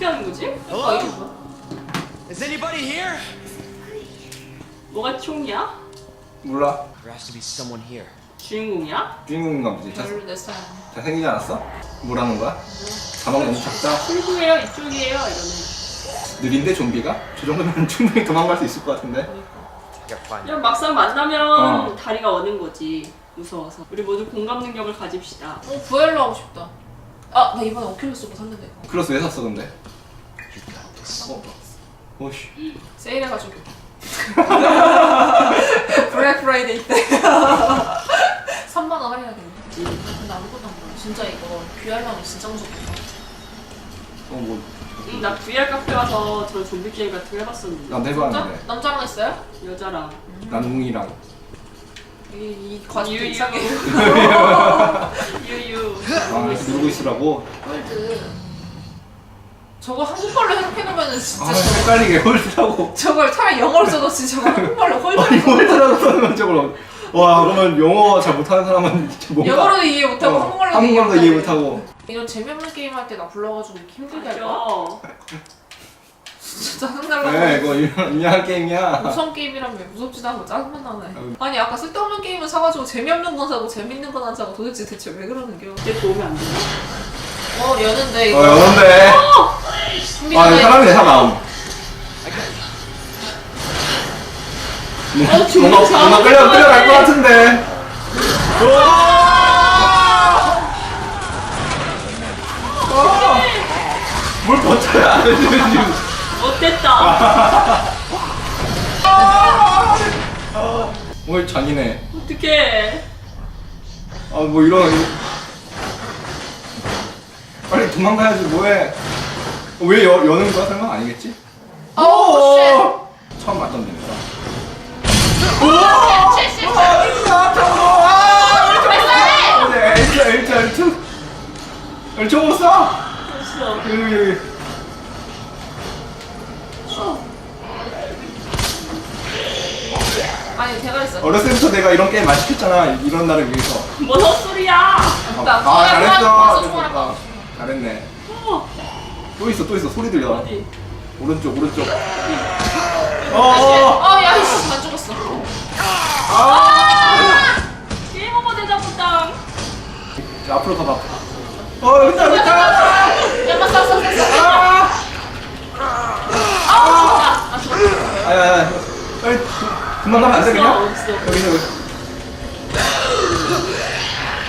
어떻게 하는 거지? 아 이게 뭐야? Is anybody here? 뭐가 총이야? 몰라. There has to be someone here. 주인공이야? 주인공인가 보지. 잘, 별로 내 스타일. 잘생기지 않았어? 뭐라는 거야? 자막 너무 작다. 출구예요 이쪽이에요 이러네 느린데 좀비가? 저 정도면 충분히 도망갈 수 있을 것 같은데. Find 그냥 막상 만나면 어. 다리가 어는 거지 무서워서 우리 모두 공감 능력을 가집시다 어 부엘로 하고 싶다. 아 나 이번에 오큘러스로 샀는데 크로스 왜 샀어 근데? 어. 오씨. 세일해가지고. 블랙 프라이데이 때 3만 원 할인하겠네. 근데 아무것도 안 몰라. 진짜 이거 귀하려면 진짜 무섭겠다. 어 뭐. 응, 나 VR 카페 가서 저 좀비 게임 같은 거 해봤었는데 진짜? 남자랑 했어요? 여자랑 난 웅이랑. 이, 이 과정 유유 이상해. 유유 아 이렇게 누르고 있으라고. 홀드. 저거 한국말로 해놓으면 진짜 아 저거, 헷갈리게 홀드라고. 저걸 차라리 영어로 써놓지 저거 한국말로 아니 홀드를 홀드라고 써놓으면 저걸. 와 그러면 영어 잘 못하는 사람은 진짜 뭔가. 영어로도 이해 못하고 어, 한국말로도 한국말도 이해 못하고. 이런 재미없는 게임 할 때 나 불러가지고 이렇게 힘들게 할 거야? 진짜 짜증날라 네 이거 유명한 유명한 게임이야. 무서운 게임이라며 무섭지도 않고 짜증만 나네 아니 아까 쓸데없는 게임은 사가지고 재미없는 건 사고 재밌는 건 안 사고 도대체 대체 왜 그러는겨 이제 도움이 안 되나? 어 여는데 어 이거 여는데. 준비 아 전에 사람이네 사람. 어, 뭔가 사람 뭔가 끌려 끌려갈 것 같은데. 뭘 버텨야 안 지금. 어땠다 뭘 잔인해. 어떡해 아 뭐 이런. 빨리 도망가야지 뭐해. 어, 왜 여, 여는 거야 설마 아니겠지? 어우 쉣 처음 맞던 데니까. 쉣, 쉣, 쉣. 아 저거 아왜 L2 L2 L2 L2 못 써. 됐어 여기 여기. 아니 제가 했어. 어렸을 때부터 내가 이런 게임 많이 시켰잖아 이런 날을 위해서. 뭔 헛소리야? 나아 총알 잘했어. 뽑았어, 총알 잘했어. 잘했네. 어, 또 있어 또 있어. 소리 들려. 어디? 오른쪽 오른쪽. 어어 아야 이씨 안 죽었어. 게임 오버 보다 자, 앞으로 가봐. 어 여기다 여기다. 야마 쐈어 쐈어. 아. 아 죽었다. 아야야 빨리 도- 도망가면 안 돼 그냥? 없어 여기 여기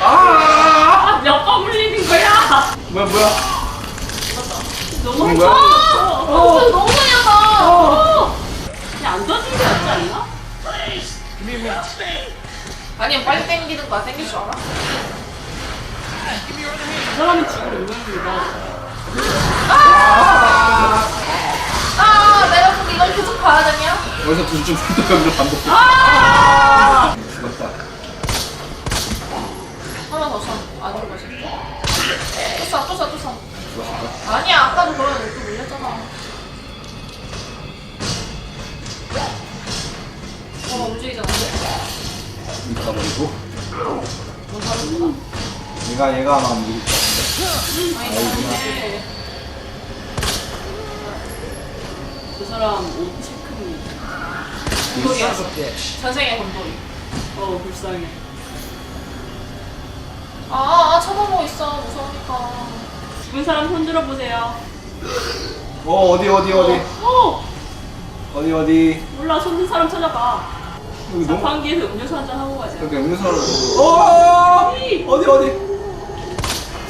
아 아 몇 번 물리는 거야? 뭐야 뭐야? 너무 거야? 어, 어 너무 하다 어. 그냥 안 던지는 게 낫지 않나? 아니야 빨리 땡기는 거야. 땡길 줄 알아? 그 사람은 지금 운명입니다 아 내가 근데 이걸 계속 봐야 되냐? 여기서 두줄 또 여기로 반복해 아 죽었다 하나 더 쏴. 안 들어가지. 또 쏴, 또 쏴, 또 쏴. 죽었을까 아니야, 아까도 그런 또 물렸잖아. 어, 움직이잖아. 이거 가버리고 뭐 사는 거야? 얘가 얘가 아마 움직일 것 같은데 아니, 네. 그 사람 옷 bitch. 전생의 곰돌이. 어 불쌍해. 아, 아, 쳐다보고 있어. 무서우니까. 죽은 사람 손 들어 보세요. 어 어디 어디 어디? 어! 어디 어디? 몰라 손든 사람 찾아봐. 여기 너무 자판기에서 음료수 한잔 하고 가자. 그러니까 음료수로 어! 어디 어디?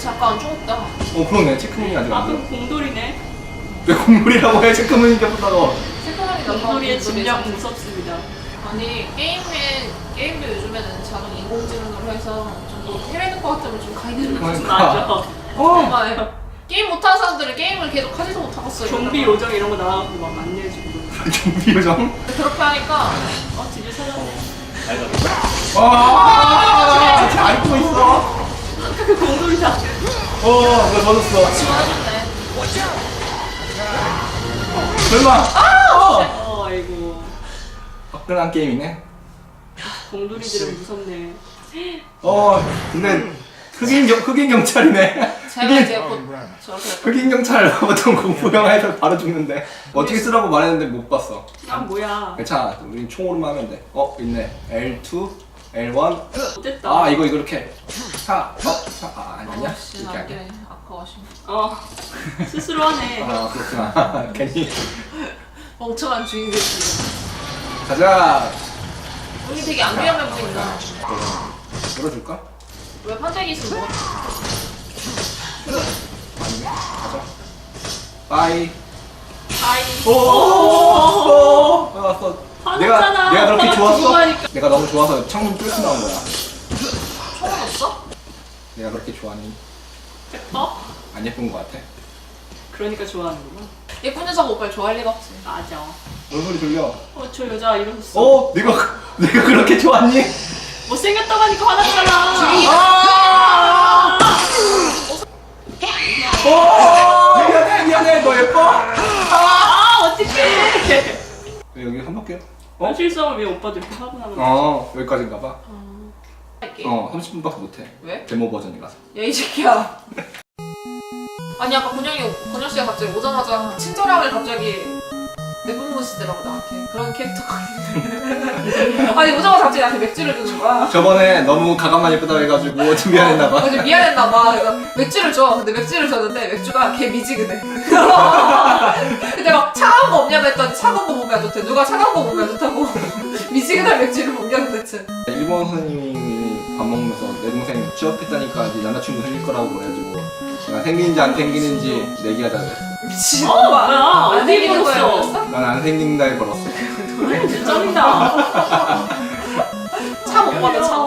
잠깐 죽었다. 어 그러네. 체크문이 아직 아 안 그럼 돼. 공돌이네. 왜 국물이라고 해? 체크문이 겹다고 나 공돌이의 진력 무섭습니다. 아니, 게임에, 게임도 요즘에는 자동 인공지능으로 해서 좀뭐 해외는 것 같으면 좀 가이드를 해주지. 맞아. 어. 정말. 게임 못하는 사람들은 게임을 계속 하지도 못하겠어. 좀비 이러다가. 요정 이런 거 나와갖고 막 안내해주고 좀비 요정? 그렇게 하니까 어 집에 찾았네 아잘 알고 있어 그 공돌이다. 어 이거 젖었어 지원해줬네. 설마. 아이고 화끈한 게임이네 공돌이들은 무섭네 어 근데 흑인 경 흑인 경찰이네 제가 흑인, 이제 곧 저렇게 할 거예요. 흑인 경찰 보통 공포 영화에서 바로 죽는데 어떻게 쓰라고 말했는데 못 봤어. 야 뭐야 괜찮아. 우린 총으로만 하면 돼. 어 있네. L2, L1. 어땠다 아 이거 이거 이렇게. 차. 어. 차. 아 아니냐? 어, 씨, 이렇게. 아까워심. 어 스스로 하네 아 그렇구나. 괜히. 멍청한 주인공이. 가자. 여기 되게 안 위험해 보인다. 열어줄까? 왜 판때기 있으면 뭐? 아니네. 가자. 빠이. 아이 오. 나왔어. 내가 화났잖아. 내가 그렇게 오빠가 좋았어? 죽어가니까. 내가 너무 좋아서 창문 뚫고 나온 거야. 총은 없어? 내가 그렇게 좋아하니 어? 안 예쁜 거 같아. 그러니까 좋아하는구나 예쁜 여자가 오빠를 좋아할 리가 없지. 맞아 얼굴이 들려. 어 저 여자 이러셨어 어? 내가 내가 그렇게 좋아하니? 못생겼다고 하니까 화났잖아 주인이 아! 어! 미안해 미안해 너 예뻐? 아 어떡해 왜 여기 한 바퀴야? 어? 어? 실성을 왜 오빠도 이렇게 하고 나면 어 여기까지인가 봐. 할게. 어 30분밖에 못해. 왜? 데모 버전이라서. 야 이 새끼야. 아니 아까 권영이 권영 씨가 갑자기 오자마자 친절함을 갑자기 내뿜으시더라고 나한테 그런 캐릭터가 있는데 아니 오자마자 갑자기 나한테 맥주를 주는 거야. 저번에 너무 가감만 예쁘다고 해가지고 좀 미안했나 봐. 그래서 미안했나 봐. 그래서 맥주를 줘. 근데 맥주를 줬는데 맥주가 개 미지근해. 근데 막 차가운 거 없냐고 했더니 차가운 거 보면 안 좋대. 누가 차가운 거 보면 안 좋다고. 미지근한 맥주를 먹냐 도대체. 일본 선생님이 밥 먹으면서 내 동생 취업했다니까 이제 남자친구 생길 거라고 그래가지고 내가 생기는지 안 생기는지 내기하자 그랬어. 미친. 어 뭐야 안 어디 생기는 거야 그랬어? 난 안 생긴다 해 걸었어. 진짜 짱이다 차못 받아 차